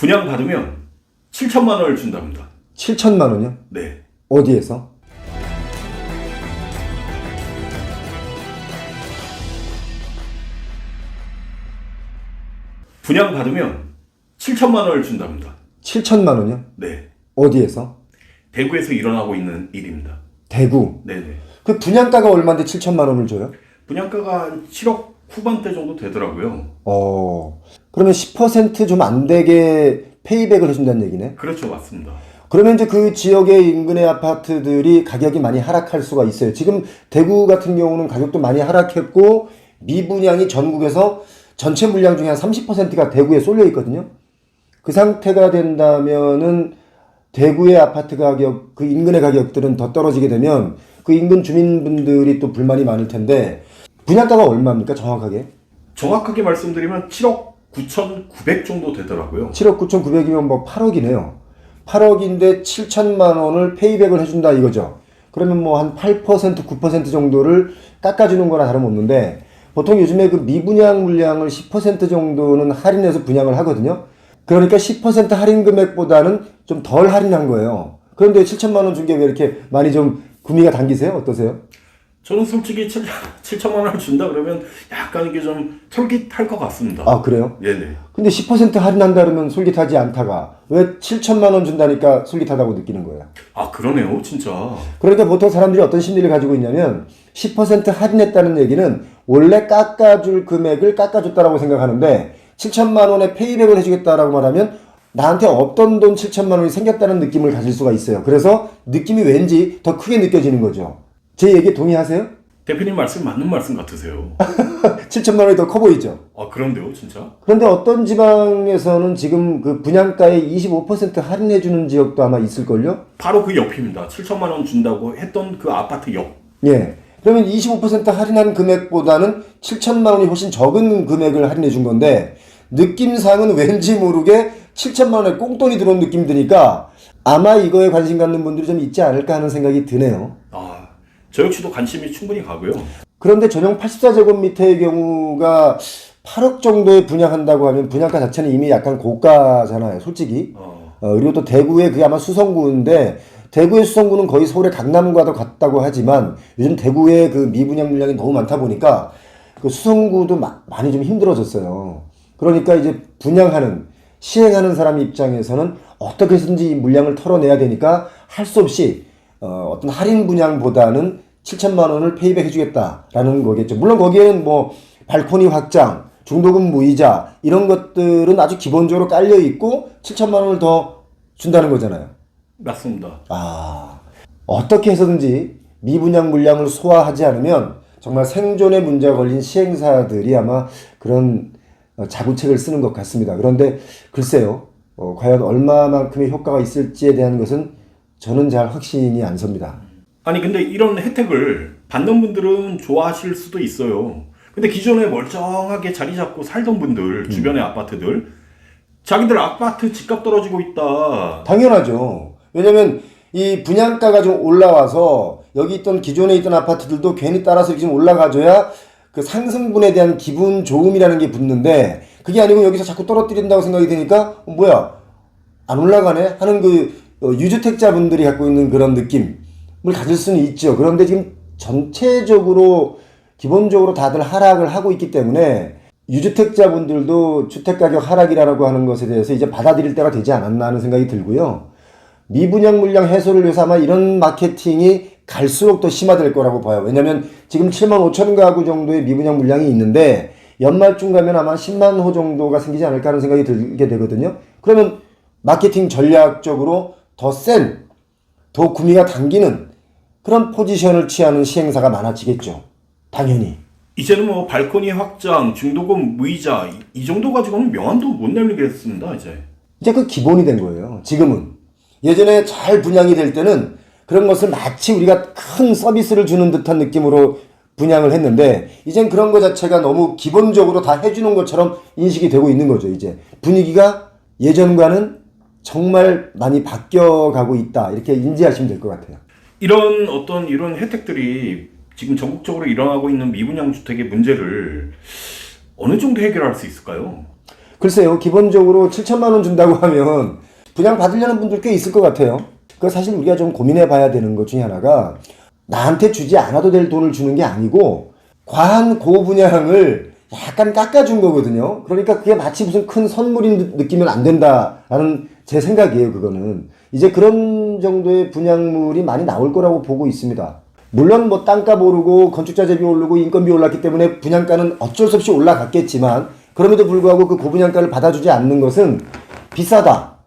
분양 받으면 7천만 원을 준답니다. 7천만 원이요? 네. 어디에서? 분양 받으면 7천만 원을 준답니다. 7천만 원이요? 네. 어디에서? 대구에서 일어나고 있는 일입니다. 대구. 네네. 그 분양가가 얼마인데 7천만 원을 줘요? 분양가가 한 7억 후반대 정도 되더라고요. 어. 그러면 10%좀 안 되게 페이백을 해준다는 얘기네? 그렇죠. 맞습니다. 그러면 이제 그 지역의 인근의 아파트들이 가격이 많이 하락할 수가 있어요. 지금 대구 같은 경우는 가격도 많이 하락했고 미분양이 전국에서 전체 물량 중에 한 30%가 대구에 쏠려 있거든요. 그 상태가 된다면은 대구의 아파트 가격, 그 인근의 가격들은 더 떨어지게 되면 그 인근 주민분들이 또 불만이 많을 텐데 분양가가 얼마입니까 정확하게? 정확하게 말씀드리면 7억 9,900 정도 되더라고요. 7억 9,900이면 뭐 8억이네요. 8억인데 7천만 원을 페이백을 해준다 이거죠. 그러면 뭐 한 8% 9% 정도를 깎아주는 거나 다름없는데 보통 요즘에 그 미분양 물량을 10% 정도는 할인해서 분양을 하거든요. 그러니까 10% 할인 금액보다는 좀 덜 할인한 거예요. 그런데 7천만 원 준 게 왜 이렇게 많이 좀 구미가 당기세요? 어떠세요? 저는 솔직히 7, 7천만 원을 준다 그러면 약간 이게 좀 솔깃할 것 같습니다. 아 그래요? 네네. 근데 10% 할인한다 그러면 솔깃하지 않다가 왜 7천만 원 준다니까 솔깃하다고 느끼는 거예요? 아 그러네요. 진짜. 그러니까 보통 사람들이 어떤 심리를 가지고 있냐면 10% 할인했다는 얘기는 원래 깎아줄 금액을 깎아줬다라고 생각하는데 7천만 원에 페이백을 해주겠다라고 말하면 나한테 없던 돈 7천만 원이 생겼다는 느낌을 가질 수가 있어요. 그래서 느낌이 왠지 더 크게 느껴지는 거죠. 제 얘기 동의하세요? 대표님 말씀 맞는 말씀 같으세요. 7천만 원이 더 커 보이죠. 아 그런데요. 진짜? 그런데 어떤 지방에서는 지금 그 분양가의 25% 할인해 주는 지역도 아마 있을걸요? 바로 그 옆입니다. 7천만 원 준다고 했던 그 아파트 옆. 예. 그러면 25% 할인한 금액보다는 7천만 원이 훨씬 적은 금액을 할인해 준 건데 느낌상은 왠지 모르게 7천만 원에 꽁돈이 들어온 느낌 드니까 아마 이거에 관심 갖는 분들이 좀 있지 않을까 하는 생각이 드네요. 아, 저 역시도 관심이 충분히 가고요. 그런데 전용 84제곱미터의 경우가 8억 정도에 분양한다고 하면 분양가 자체는 이미 약간 고가잖아요, 솔직히. 어, 어, 그리고 또 대구의 그게 아마 수성구인데 대구의 수성구는 거의 서울의 강남과도 같다고 하지만 요즘 대구의 그 미분양 물량이 너무 많다 보니까 그 수성구도 마- 많이 좀 힘들어졌어요. 그러니까 이제 분양하는 시행하는 사람 입장에서는 어떻게 해서든지 이 물량을 털어내야 되니까 할 수 없이 어, 어떤 할인 분양보다는 7천만 원을 페이백 해주겠다라는 거겠죠. 물론 거기에는 뭐 발코니 확장, 중도금 무이자 이런 것들은 아주 기본적으로 깔려 있고 7천만 원을 더 준다는 거잖아요. 맞습니다. 아 어떻게 해서든지 미분양 물량을 소화하지 않으면 정말 생존의 문제가 걸린 시행사들이 아마 그런 어, 자구책을 쓰는 것 같습니다. 그런데 글쎄요, 어, 과연 얼마만큼의 효과가 있을지에 대한 것은 저는 잘 확신이 안 섭니다. 아니 근데 이런 혜택을 받는 분들은 좋아하실 수도 있어요. 근데 기존에 멀쩡하게 자리 잡고 살던 분들 주변의 아파트들 자기들 아파트 집값 떨어지고 있다. 당연하죠. 왜냐면 이 분양가가 좀 올라와서 여기 있던 기존에 있던 아파트들도 괜히 따라서 좀 올라가줘야 그 상승분에 대한 기분 좋음이라는 게 붙는데 그게 아니고 여기서 자꾸 떨어뜨린다고 생각이 드니까 어, 뭐야 안 올라가네 하는 그 어, 유주택자분들이 갖고 있는 그런 느낌을 가질 수는 있죠. 그런데 지금 전체적으로 기본적으로 다들 하락을 하고 있기 때문에 유주택자분들도 주택가격 하락이라고 하는 것에 대해서 이제 받아들일 때가 되지 않았나 하는 생각이 들고요. 미분양 물량 해소를 위해서 아마 이런 마케팅이 갈수록 더 심화될 거라고 봐요. 왜냐면 지금 7만 5천 가구 정도의 미분양 물량이 있는데 연말쯤 가면 아마 10만 호 정도가 생기지 않을까 하는 생각이 들게 되거든요. 그러면 마케팅 전략적으로 더 센, 더 구미가 당기는 그런 포지션을 취하는 시행사가 많아지겠죠. 당연히. 이제는 뭐 발코니 확장, 중도금 무이자 이, 이 정도 가지고는 명함도 못 내밀겠습니다. 이제 이제 그 기본이 된 거예요. 지금은. 예전에 잘 분양이 될 때는 그런 것을 마치 우리가 큰 서비스를 주는 듯한 느낌으로 분양을 했는데 이젠 그런 것 자체가 너무 기본적으로 다 해주는 것처럼 인식이 되고 있는 거죠. 이제 분위기가 예전과는 정말 많이 바뀌어가고 있다. 이렇게 인지하시면 될 것 같아요. 이런 어떤 이런 혜택들이 지금 전국적으로 일어나고 있는 미분양 주택의 문제를 어느 정도 해결할 수 있을까요? 글쎄요, 기본적으로 7천만 원 준다고 하면 분양 받으려는 분들 꽤 있을 것 같아요. 그 사실 우리가 좀 고민해 봐야 되는 것 중에 하나가 나한테 주지 않아도 될 돈을 주는 게 아니고 과한 고분양을 약간 깎아준 거거든요. 그러니까 그게 마치 무슨 큰 선물인 듯 느끼면 안 된다라는 제 생각이에요, 그거는. 이제 그런 정도의 분양물이 많이 나올 거라고 보고 있습니다. 물론 뭐 땅값 오르고 건축자 재비 오르고 인건비 올랐기 때문에 분양가는 어쩔 수 없이 올라갔겠지만 그럼에도 불구하고 그 고분양가를 받아주지 않는 것은 비싸다.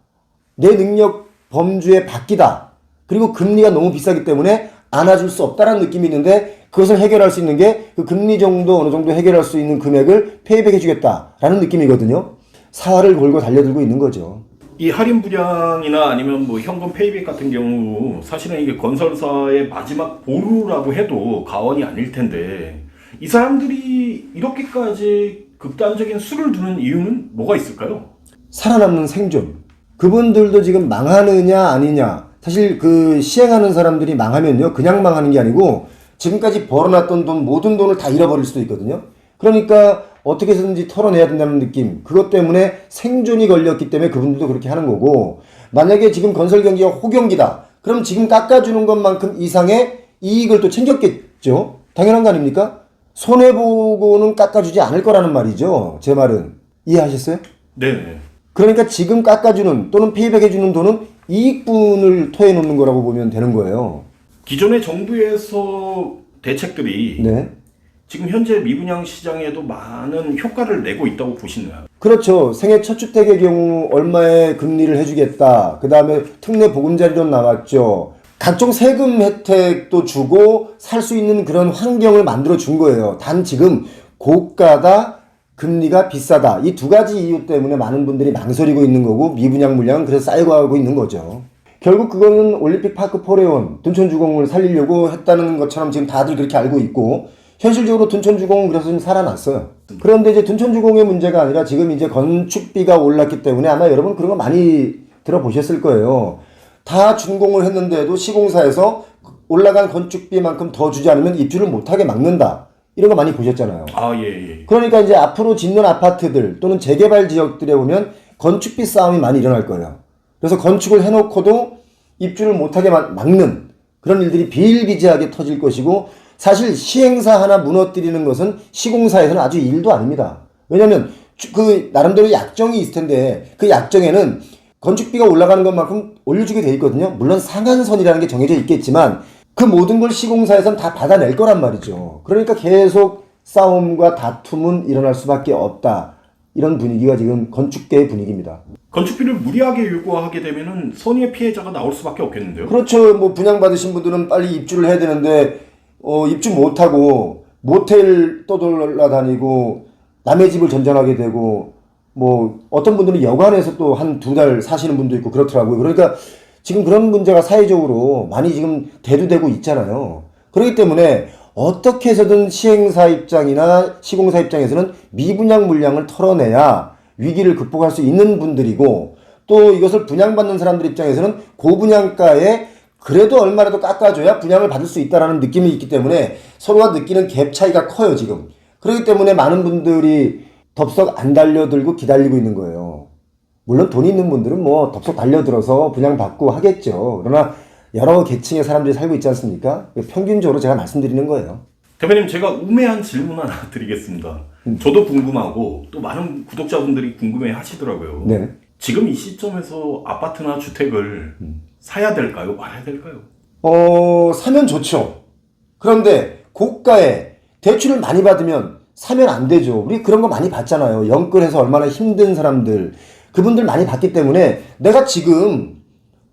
내 능력 범주에 바뀌다. 그리고 금리가 너무 비싸기 때문에 안아줄 수 없다라는 느낌이 있는데 그것을 해결할 수 있는 게 그 금리 정도 어느 정도 해결할 수 있는 금액을 페이백 해주겠다라는 느낌이거든요. 사활을 걸고 달려들고 있는 거죠. 이 할인 분양이나 아니면 뭐 현금 페이백 같은 경우 사실은 이게 건설사의 마지막 보루라고 해도 과언이 아닐 텐데 이 사람들이 이렇게까지 극단적인 수를 두는 이유는 뭐가 있을까요? 살아남는 생존. 그분들도 지금 망하느냐 아니냐. 사실 그 시행하는 사람들이 망하면요. 그냥 망하는 게 아니고 지금까지 벌어놨던 돈 모든 돈을 다 잃어버릴 수도 있거든요. 그러니까 어떻게 해서든지 털어내야 된다는 느낌. 그것 때문에 생존이 걸렸기 때문에 그분들도 그렇게 하는 거고 만약에 지금 건설 경기가 호경기다. 그럼 지금 깎아주는 것만큼 이상의 이익을 또 챙겼겠죠. 당연한 거 아닙니까? 손해보고는 깎아주지 않을 거라는 말이죠. 제 말은. 이해하셨어요? 네. 그러니까 지금 깎아주는 또는 페이백해주는 돈은 이익분을 토해놓는 거라고 보면 되는 거예요. 기존의 정부에서 대책들이 네. 지금 현재 미분양 시장에도 많은 효과를 내고 있다고 보시나요? 그렇죠. 생애 첫 주택의 경우 얼마의 금리를 해주겠다. 그 다음에 특례 보금자리론 나왔죠. 각종 세금 혜택도 주고 살 수 있는 그런 환경을 만들어 준 거예요. 단 지금 고가다, 금리가 비싸다. 이 두 가지 이유 때문에 많은 분들이 망설이고 있는 거고 미분양 물량은 그래서 쌓이고 가고 있는 거죠. 결국 그거는 올림픽 파크 포레온 둔촌주공을 살리려고 했다는 것처럼 지금 다들 그렇게 알고 있고 현실적으로 둔촌주공은 그래서 좀 살아났어요. 그런데 이제 둔촌주공의 문제가 아니라 지금 이제 건축비가 올랐기 때문에 아마 여러분 그런 거 많이 들어보셨을 거예요. 다 준공을 했는데도 시공사에서 올라간 건축비만큼 더 주지 않으면 입주를 못하게 막는다. 이런 거 많이 보셨잖아요. 아, 예, 예. 그러니까 이제 앞으로 짓는 아파트들 또는 재개발 지역들에 보면 건축비 싸움이 많이 일어날 거예요. 그래서 건축을 해놓고도 입주를 못하게 막- 막는 그런 일들이 비일비재하게 터질 것이고 사실 시행사 하나 무너뜨리는 것은 시공사에서는 아주 일도 아닙니다. 왜냐하면 주- 그 나름대로 약정이 있을 텐데 그 약정에는 건축비가 올라가는 것만큼 올려주게 돼 있거든요. 물론 상한선이라는 게 정해져 있겠지만 그 모든 걸 시공사에서는 다 받아낼 거란 말이죠. 그러니까 계속 싸움과 다툼은 일어날 수밖에 없다. 이런 분위기가 지금 건축계의 분위기입니다. 건축비를 무리하게 요구하게 되면은 선의의 피해자가 나올 수밖에 없겠는데요. 그렇죠. 뭐 분양 받으신 분들은 빨리 입주를 해야 되는데 어, 입주 못하고 모텔 떠돌아다니고 남의 집을 전전하게 되고 뭐 어떤 분들은 여관에서 또 한 두 달 사시는 분도 있고 그렇더라고요. 그러니까 지금 그런 문제가 사회적으로 많이 지금 대두되고 있잖아요. 그렇기 때문에 어떻게 해서든 시행사 입장이나 시공사 입장에서는 미분양 물량을 털어내야 위기를 극복할 수 있는 분들이고 또 이것을 분양받는 사람들 입장에서는 고분양가에 그래도 얼마라도 깎아줘야 분양을 받을 수 있다라는 느낌이 있기 때문에 서로가 느끼는 갭 차이가 커요 지금. 그렇기 때문에 많은 분들이 덥석 안 달려들고 기다리고 있는 거예요. 물론 돈 있는 분들은 뭐 덥석 달려들어서 분양받고 하겠죠. 그러나 여러 계층의 사람들이 살고 있지 않습니까? 평균적으로 제가 말씀드리는 거예요. 대표님 제가 우매한 질문 하나 드리겠습니다. 저도 궁금하고 또 많은 구독자분들이 궁금해 하시더라고요. 네. 지금 이 시점에서 아파트나 주택을 사야 될까요? 말아야 될까요? 어, 사면 좋죠. 그런데 고가에 대출을 많이 받으면 사면 안 되죠. 우리 그런 거 많이 봤잖아요. 영끌해서 얼마나 힘든 사람들. 그분들 많이 봤기 때문에 내가 지금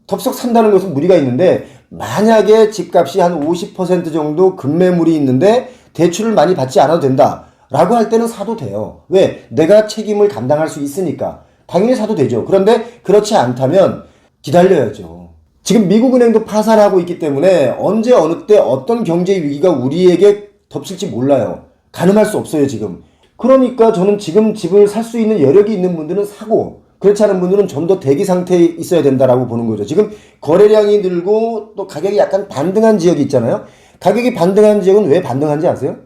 덥석 산다는 것은 무리가 있는데 만약에 집값이 한 50% 정도 급매물이 있는데 대출을 많이 받지 않아도 된다. 라고 할 때는 사도 돼요. 왜? 내가 책임을 감당할 수 있으니까. 당연히 사도 되죠. 그런데 그렇지 않다면 기다려야죠. 지금 미국은행도 파산하고 있기 때문에 언제 어느 때 어떤 경제 위기가 우리에게 덮칠지 몰라요. 가늠할 수 없어요, 지금. 그러니까 저는 지금 집을 살 수 있는 여력이 있는 분들은 사고 그렇지 않은 분들은 좀 더 대기 상태에 있어야 된다라고 보는 거죠. 지금 거래량이 늘고 또 가격이 약간 반등한 지역이 있잖아요. 가격이 반등한 지역은 왜 반등한지 아세요?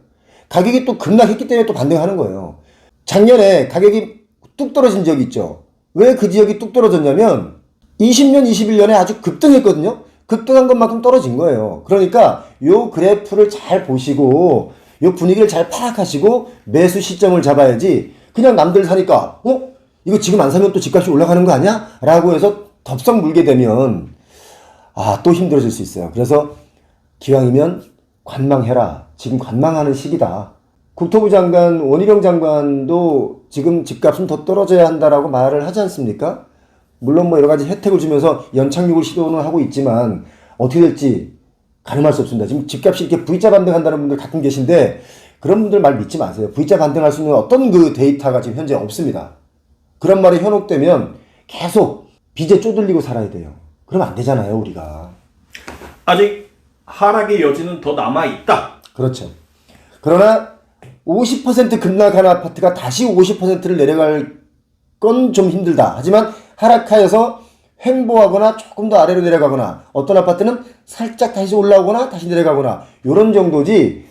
가격이 또 급락했기 때문에 또 반등하는 거예요. 작년에 가격이 뚝 떨어진 지역이 있죠. 왜 그 지역이 뚝 떨어졌냐면 20년, 21년에 아주 급등했거든요. 급등한 것만큼 떨어진 거예요. 그러니까 요 그래프를 잘 보시고 요 분위기를 잘 파악하시고 매수 시점을 잡아야지 그냥 남들 사니까 어? 이거 지금 안 사면 또 집값이 올라가는 거 아니야? 라고 해서 덥석 물게 되면 아, 또 힘들어질 수 있어요. 그래서 기왕이면 관망해라. 지금 관망하는 시기다. 국토부 장관, 원희룡 장관도 지금 집값은 더 떨어져야 한다라고 말을 하지 않습니까? 물론 뭐 여러 가지 혜택을 주면서 연착륙을 시도는 하고 있지만 어떻게 될지 가늠할 수 없습니다. 지금 집값이 이렇게 V자 반등한다는 분들 가끔 계신데 그런 분들 말 믿지 마세요. V자 반등할 수 있는 어떤 그 데이터가 지금 현재 없습니다. 그런 말이 현혹되면 계속 빚에 쪼들리고 살아야 돼요. 그러면 안 되잖아요, 우리가. 아직 하락의 여지는 더 남아 있다. 그렇죠. 그러나 50% 급락한 아파트가 다시 50%를 내려갈 건 좀 힘들다. 하지만 하락하여서 횡보하거나 조금 더 아래로 내려가거나 어떤 아파트는 살짝 다시 올라오거나 다시 내려가거나 이런 정도지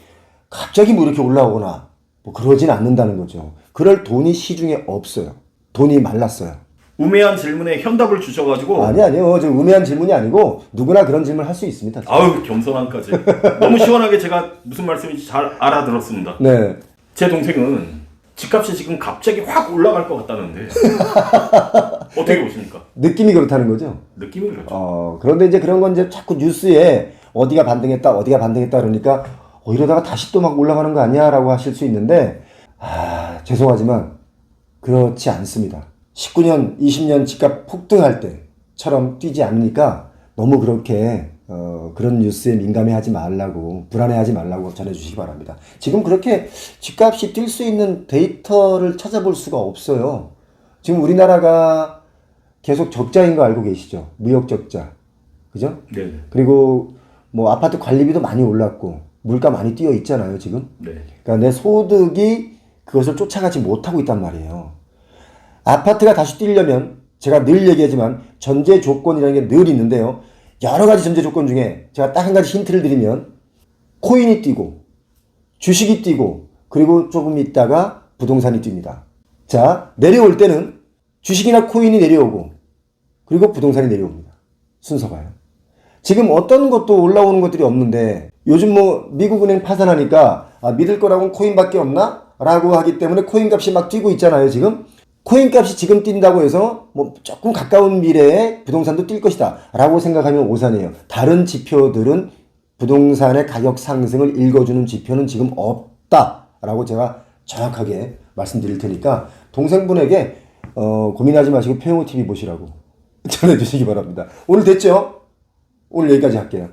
갑자기 뭐 이렇게 올라오거나 뭐 그러진 않는다는 거죠. 그럴 돈이 시중에 없어요. 돈이 말랐어요. 우매한 질문에 현답을 주셔가지고 아니 아니요. 저 우매한 질문이 아니고 누구나 그런 질문 할 수 있습니다. 아우 겸손함까지 너무 시원하게 제가 무슨 말씀인지 잘 알아들었습니다. 네. 제 동생은 집값이 지금 갑자기 확 올라갈 것 같다는데 어떻게 보십니까? 느낌이 그렇다는 거죠. 느낌이 그렇죠. 어, 그런데 이제 그런 건 이제 자꾸 뉴스에 어디가 반등했다, 어디가 반등했다 그러니까 어, 이러다가 다시 또 막 올라가는 거 아니야? 라고 하실 수 있는데, 아, 죄송하지만 그렇지 않습니다. 19년, 20년 집값 폭등할 때처럼 뛰지 않으니까 너무 그렇게 어, 그런 뉴스에 민감해하지 말라고 불안해하지 말라고 전해주시기 바랍니다. 지금 그렇게 집값이 뛸 수 있는 데이터를 찾아볼 수가 없어요. 지금 우리나라가 계속 적자인 거 알고 계시죠? 무역 적자, 그죠? 네, 그리고 뭐 아파트 관리비도 많이 올랐고 물가 많이 뛰어 있잖아요 지금. 네. 그러니까 내 소득이 그것을 쫓아가지 못하고 있단 말이에요. 아파트가 다시 뛰려면 제가 늘 얘기하지만 전제 조건이라는 게 늘 있는데요. 여러 가지 전제 조건 중에 제가 딱 한 가지 힌트를 드리면 코인이 뛰고 주식이 뛰고 그리고 조금 있다가 부동산이 뜁니다. 자, 내려올 때는 주식이나 코인이 내려오고 그리고 부동산이 내려옵니다. 순서가요. 지금 어떤 것도 올라오는 것들이 없는데 요즘 뭐 미국은행 파산하니까 아, 믿을 거라고는 코인밖에 없나? 라고 하기 때문에 코인 값이 막 뛰고 있잖아요 지금 코인 값이 지금 뛴다고 해서 뭐 조금 가까운 미래에 부동산도 뛸 것이다 라고 생각하면 오산이에요 다른 지표들은 부동산의 가격 상승을 읽어주는 지표는 지금 없다 라고 제가 정확하게 말씀드릴 테니까 동생분에게 어, 고민하지 마시고 페이모 TV 보시라고 전해주시기 바랍니다 오늘 됐죠? 오늘 여기까지 할게요.